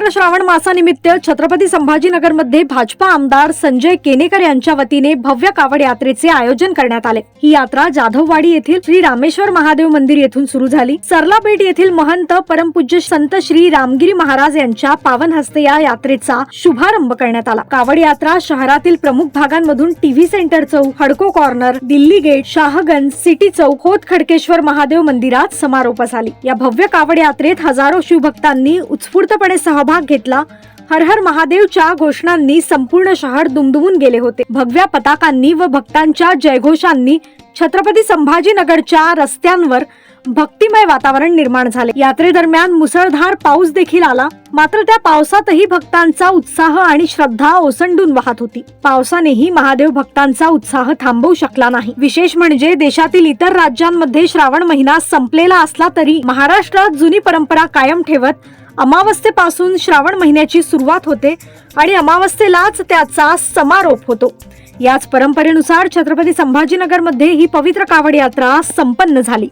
पवित्र श्रावण मासानिमित्त छत्रपती संभाजीनगरमध्ये भाजपा आमदार संजय केनेकर यांच्या वतीने भव्य कावड यात्रेचे आयोजन करण्यात आले. ही यात्रा जाधववाडी येथील श्री रामेश्वर महादेव मंदिर येथून सुरू झाली. सरलापेठ येथील महंत परमपूज्य संत श्री रामगिरी महाराज यांच्या पावन हस्ते या यात्रेचा शुभारंभ करण्यात आला. कावड यात्रा शहरातील प्रमुख भागांमधून टीव्ही सेंटर चौक हडको corner Delhi gate Shahganj city Chowk होत खडकेश्वर महादेव मंदिरात समारोप झाली. या भव्य कावड यात्रेत हजारो शिवभक्तांनी उत्स्फूर्तपणे सहभाग घेतला. हर हर महादेवच्या घोषणांनी संपूर्ण शहर दुमदुमून गेले होते. भगव्या पताकांनी व भक्तांच्या जयघोषांनी छत्रपती संभाजीनगरच्या रस्त्यांवर भक्तिमय वातावरण निर्माण झाले. यात्रेदरम्यान मुसळधार पाऊस देखील आला. मात्र त्या पावसातही भक्तांचा उत्साह आणि श्रद्धा ओसंडून वाहत होती. पावसानेही महादेव भक्तांचा उत्साह थांबवू शकला नाही. विशेष म्हणजे देशातील इतर राज्यांमध्ये श्रावण महिना संपलेला असला तरी महाराष्ट्रात जुनी परंपरा कायम ठेवत अमावस्येपासून श्रावण महिन्याची सुरुवात होते आणि अमावस्येलाच त्याचा समारोप होतो. याच परंपरेनुसार छत्रपती संभाजीनगरमध्ये ही पवित्र कावड यात्रा संपन्न झाली.